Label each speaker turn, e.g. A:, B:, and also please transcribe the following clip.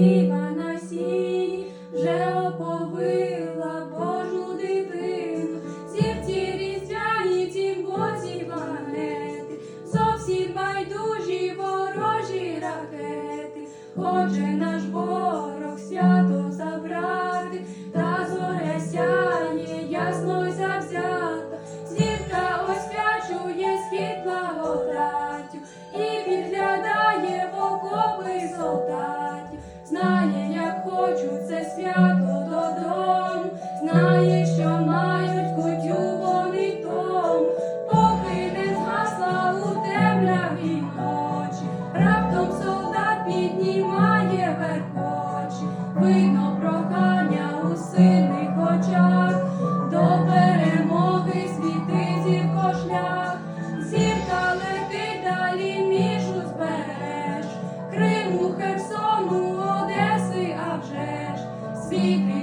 A: співа на сіні, вже оповила Божу дитину, сірці різдвяні, ці боці планети, зовсім байдужі ворожі ракети, хоче наш свято видно прохання у сильних очах, до перемоги світи зірко шлях, зірка летить далі між узбереж, Криму, Херсону, Одеси, а вже ж. Світ.